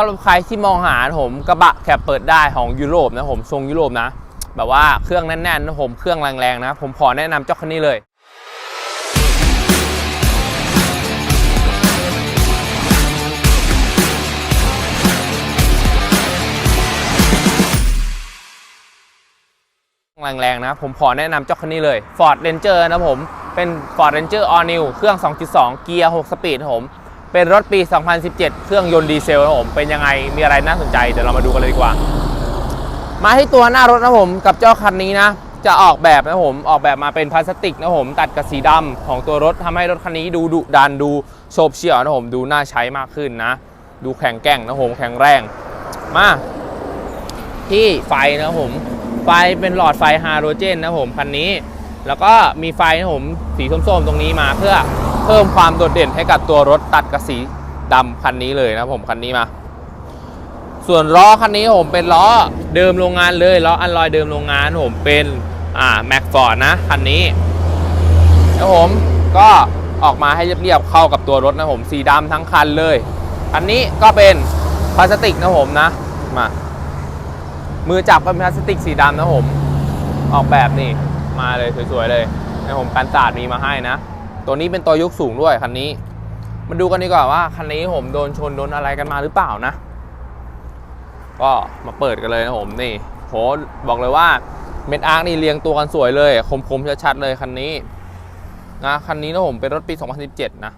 ำหรับใครที่มองหาผมกระบะแคปเปิดได้ของยุโรปนะผมทรงยุโรปนะ แบบว่าเครื่องแน่นๆนะผมเครื่องแรงๆนะ ผมขอแนะนำเจ้าคันนี้เลยแรงๆนะผมขอแนะนำเจ้าคันนี้เลย Ford Ranger นะผม เป็น Ford Ranger All New เครื่อง 2.2 เกียร์ 6 สปีดผม เป็นรถปี 2017 เครื่องยนต์ดีเซลนะผมเป็นยังไงมีอะไรน่าสนใจเดี๋ยวเรามาดูกันเลยดีกว่า มาที่ตัวหน้ารถนะผมกับเจ้าคันนี้นะ จะออกแบบนะผมออกแบบมาเป็นพลาสติกนะผมตัดกับสีดำของตัวรถทำให้รถคันนี้ดูดุดันดูโฉบเฉี่ยวนะผมดูน่าใช้มากขึ้นนะ ดูแข็งแกร่งนะผมแข็งแรงมาที่ไฟนะผมไฟเป็นหลอดไฟฮาโลเจนนะผมคันนี้ แล้วก็มีไฟนะผมสีส้มๆตรงนี้มาเพื่อ เพิ่มความโดดเด่นให้กับตัวรถตัดกับสีดำคันนี้เลยนะผมคันนี้มา ส่วนล้อคันนี้ผมเป็นล้อเดิมโรงงานเลยล้ออันลอยเดิมโรงงานผมเป็นอ่าแม็กฟอร์ดนะคันนี้แล้วผมก็ออกมาให้เรียบๆเข้ากับตัวรถนะผมสีดำทั้งคันเลยคันนี้ก็เป็นพลาสติกนะผมนะมามือจับเป็นพลาสติกสีดำนะผม ออกแบบนี่มาเลยสวยๆเลยนะผมกันศาสตร์มีมาให้นะ ตัวนี้เป็นตัวยกสูงด้วยคันนี้ มาดูกันดีกว่าว่าคันนี้ผมโดนชนโดนอะไรกันมาหรือเปล่านะ ก็มาเปิดกันเลยนะผมนี่โหบอกเลยว่าเม็ดอาร์คนี่เรียงตัวกันสวยเลย คมๆชัดๆเลยคันนี้นะคันนี้นะผมเป็นรถปี 2017 นะ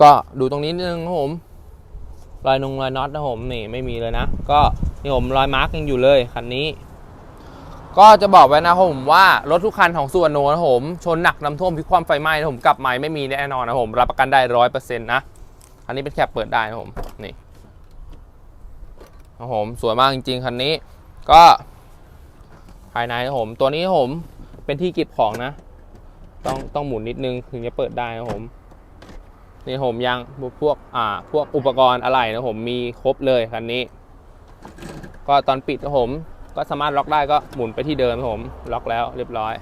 ก็ดูตรงนี้นิดนึงนะผมรอยนงรอยน็อตนะผมนี่ไม่มีเลยนะ ก็นี่ผมรอยมาร์กยังอยู่เลยคันนี้ ก็จะบอกไว้นะครับผมว่ารถทุกคันของสุวรรณนะผมชนหนักน้ำท่วมพิกความไฟไหม้นะผมกลับใหม่ไม่มีแน่นอนนะผมรับประกันได้ร้อยเปอร์เซ็นต์นะอันนี้เป็นแคปเปิดได้นะผมนี่นะผมสวยมากจริงๆคันนี้ ก็ภายในนะผมตัวนี้ผมเป็นที่เก็บของนะ ต้องต้องหมุนนิดนึงถึงจะเปิดได้นะผมนี่ผมยังพวกอ่าพวกอุปกรณ์อะไรนะผมมีครบเลยคันนี้ ก็ตอนปิดนะผม ก็สามารถล็อกได้ก็หมุนไปที่เดิมนะผม ล็อกแล้วเรียบร้อย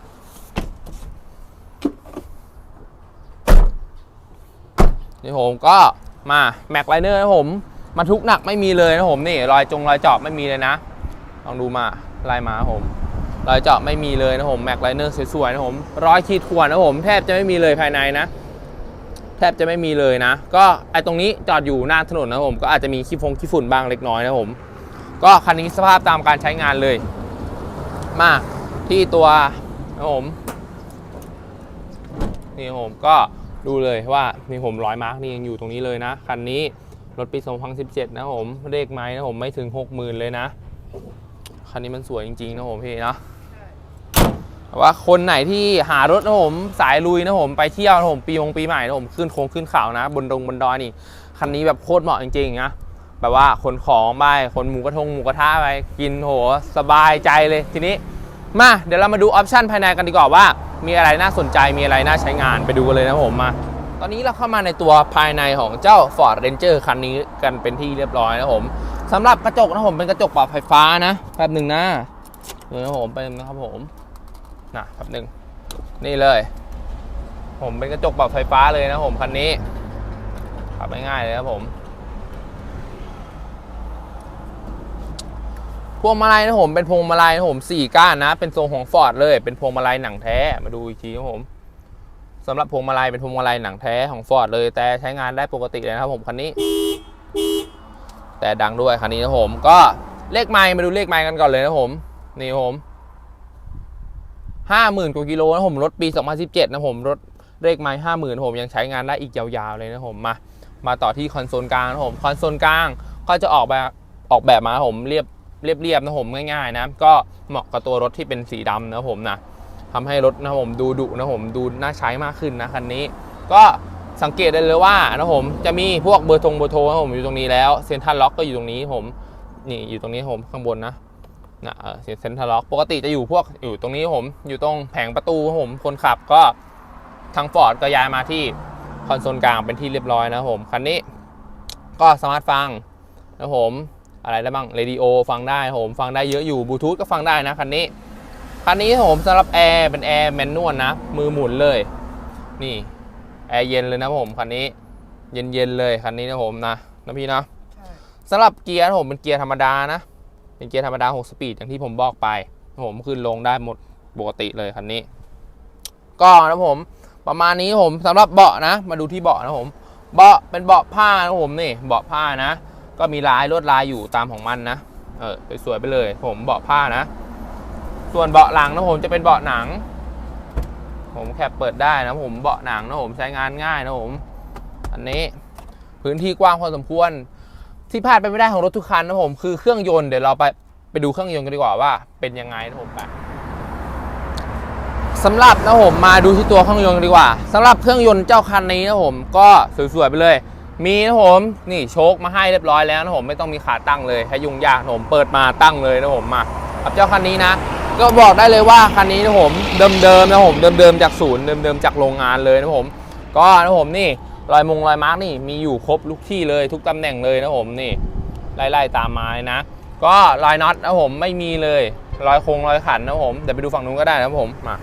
นี่ผมก็มาแม็กไลเนอร์นะผม มาทุกหนักไม่มีเลยนะผมนี่รอยจงรอยเจาะไม่มีเลยนะลองดูมาลายมาผมรอยเจาะไม่มีเลยนะผมแม็กไลเนอร์สวยๆนะผมรอยขีดข่วนนะผมแทบจะไม่มีเลยภายในนะแทบจะไม่มีเลยนะ ก็ไอตรงนี้จอดอยู่หน้าถนนนะผมก็อาจจะมีขี้ฟงขี้ฝุ่นบ้างเล็กน้อยนะผม ก็คันนี้สภาพตามการใช้งานเลย มาที่ตัวนะผมนี่ผมก็ดูเลยว่านี่ผมร้อยมาร์กนี่ยังอยู่ตรงนี้เลยนะ คันนี้รถปี 2017 นะผมเลขไม้นะผมไม่ถึง 60,000 เลยนะ คันนี้มันสวยจริง ๆ นะผมพี่นะว่าคนไหนที่หารถนะผมสายลุยนะผมไปเที่ยวนะผมปีมงปีใหม่นะผมขึ้นโค้งขึ้นเขานะ บนดงบนดอยนี่ คันนี้แบบโคตรเหมาะจริงๆนะ แบบว่าขนของไปขนหมูกระทงหมูกระทะไปกินโหสบายใจเลยทีนี้มาเดี๋ยวเรามาดูออปชันภายในกันดีกว่าว่า มีอะไรน่าสนใจมีอะไรน่าใช้งานไปดูกันเลยนะผมมาตอนนี้เราเข้ามาในตัวภายในของเจ้า Ford Ranger คันนี้กันเป็นที่เรียบร้อยนะผมสำหรับกระจกนะผมเป็นกระจกปรับไฟฟ้านะแป๊บหนึ่งนะเดี๋ยวนะผมเป็นนะครับผมนะแป๊บหนึ่งนี่เลย ผมเป็นกระจกปรับไฟฟ้าเลยนะผมคันนี้ปรับง่ายๆเลยครับผม พวงมาลัยนะผมเป็นพวงมาลัยนะผมสี่ก้านนะ เป็นทรงของฟอร์ดเลย เป็นพวงมาลัยหนังแท้มาดูอีกทีนะผมสำหรับพวงมาลัยเป็นพวงมาลัยหนังแท้ของฟอร์ดเลย แต่ใช้งานได้ปกติเลยนะครับผมคันนี้ แต่ดังด้วยคันนี้นะผมก็เลขไมล์มาดูเลขไมล์กันก่อนเลยนะผมนี่ผมห้าหมื่นกว่ากิโลนะผมรถปี 2017 นะผมรถเลขไม้ห้าหมื่นผมยังใช้งานได้อีกยาวๆเลยนะผมมามาต่อที่คอนโซลกลางนะผมคอนโซลกลางก็จะออกแบบออกแบบมาผมเรียบ เรียบเรียบนะผมง่ายๆนะก็เหมาะกับตัวรถที่เป็นสีดำนะผมนะทำให้รถนะผมดูดุนะผมดูน่าใช้มากขึ้นนะคันนี้ ก็สังเกตได้เลยว่านะผมจะมีพวกเบอร์ทงเบอร์โทรนะผมอยู่ตรงนี้แล้วเซ็นทรัลล็อกก็อยู่ตรงนี้ผมนี่อยู่ตรงนี้ผมข้างบนนะนะเออเซ็นทรัลล็อกปกติจะอยู่พวกอยู่ตรงนี้ผมอยู่ตรงแผงประตูผมคนขับก็ทางฟอร์ดก็ย้ายมาที่คอนโซลกลางเป็นที่เรียบร้อยนะผมคันนี้ก็สามารถฟังนะผม อะไรได้บ้างเรดิโอฟังได้ผมฟังได้เยอะอยู่บลูทูธก็ฟังได้นะคันนี้คันนี้ผมสำหรับแอร์เป็นแอร์แมนนวลนะ มือหมุนเลย นี่แอร์เย็นเลยนะผมคันนี้ เย็นๆเลยคันนี้นะผมนะนะพี่เนาะใช่สำหรับเกียร์นะผมเป็นเกียร์ธรรมดานะ เป็นเกียร์ธรรมดา6สปีดอย่างที่ผมบอกไปนะผมขึ้นลงได้หมดปกติเลยคันนี้ ก็นะผมประมาณนี้ผมสำหรับเบาะนะ มาดูที่เบาะนะผม เบาะเป็นเบาะผ้านะผมนี่เบาะผ้านะ ก็มีลายลวดลายอยู่ตามของมันนะ เออสวยๆไปเลย ผมเบาะผ้านะ ส่วนเบาะหลังนะผมจะเป็นเบาะหนัง ผมแคปเปิดได้นะผมเบาะหนังนะผมใช้งานง่ายนะผม อันนี้พื้นที่กว้างพอสมควร ที่พลาดไปไม่ได้ของรถทุกคันนะผมคือเครื่องยนต์เดี๋ยวเราไปไปดูเครื่องยนต์กันดีกว่าว่า เป็นยังไงนะผมไปสำหรับนะผมมาดูที่ตัวเครื่องยนต์ดีกว่าสำหรับเครื่องยนต์เจ้าคันนี้นะผมก็สวยๆไปเลย มีนะผมนี่โชคมาให้เรียบร้อยแล้วนะผมไม่ต้องมีขาตั้งเลยให้ยุ่งยากผมเปิดมาตั้งเลยนะผมมากับเจ้าคันนี้นะ ก็บอกได้เลยว่าคันนี้นะผมเดิมๆนะผมเดิมๆจากศูนย์เดิมๆจากโรงงานเลยนะผม ก็นะผมนี่รอยมงรอยมาร์กนี่มีอยู่ครบทุกที่เลยทุกตำแหน่งเลยนะผมนี่ไล่ๆตามมาเลยนะ ก็รอยน็อตนะผมไม่มีเลยรอยโครงรอยขันนะผมเดี๋ยวไปดูฝั่งนู้นก็ได้นะผมมา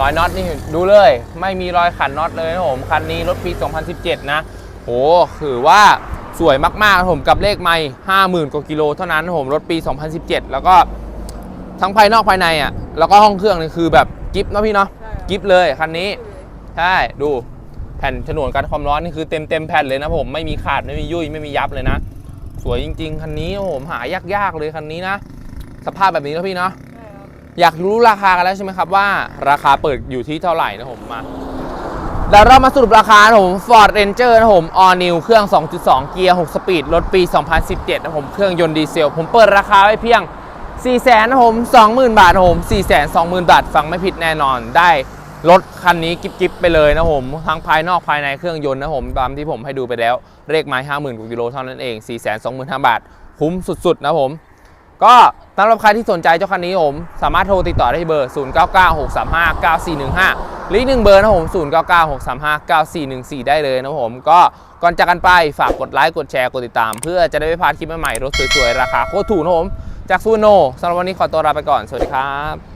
รอยน็อตนี่ดูเลย ไม่มีรอยขันน็อตเลยนะผมคันนี้รถปี 2017 นะ โหถือว่าสวยมากๆนะผมกับเลขไม่50,000กว่ากิโลเท่านั้นนะผมรถปี 2017 แล้วก็ทั้งภายนอกภายในอะแล้วก็ห้องเครื่องนี่คือแบบกิฟต์เนาะพี่เนาะใช่ครับกิฟต์เลยคันนี้ใช่ดูแผ่นฉนวนกันความร้อนนี่คือเต็มเต็มแผ่นเลยนะผมไม่มีขาดไม่มียุ่ยไม่มียับเลยนะ สวยจริง ๆ คันนี้โอ้โหหายากๆเลยคันนี้นะ สภาพแบบนี้นะพี่เนาะใช่ครับอยากรู้ราคากันแล้วใช่ไหมครับว่า ราคาเปิดอยู่ที่เท่าไหร่นะผมมา เดี๋ยวเรามาสรุปราคาผม Ford Ranger นะผม All New เครื่อง 2.2 เกียร์ 6 สปีด รถปี 2017 นะผม เครื่องยนต์ดีเซล ผมเปิดราคาไว้เพียง4 0 0 0 0นะผม 20,000 บาทนะผม4 2 0 0 0 0 บาท ฟังไม่ผิดแน่นอน ได้รถคันนี้กิ๊บๆไปเลยนะผม ทั้งภายนอกภายในเครื่องยนต์นะผม ตามที่ผมให้ดูไปแล้ว เลขไม้ 50,000กว่ากิโลเท่านั้นเอง 4 2 5 0 0 0 บาท คุ้มสุดๆ นะผม ก็สำหรับใครที่สนใจเจ้าคันนี้ผม สามารถโทรติดต่อได้ที่เบอร์ 0996359415 หรืออีกหนึ่งเบอร์นะผม0996359414ได้เลยนะผมก็ก่อนจากกันไปฝากกดไลค์กดแชร์กดติดตาม เพื่อจะได้ไม่พลาดคลิปใหม่ๆรถสวยๆ ราคาโคตรถูกนะผมจากซูโนสำหรับวันนี้ขอตัวลาไปก่อน สวัสดีครับ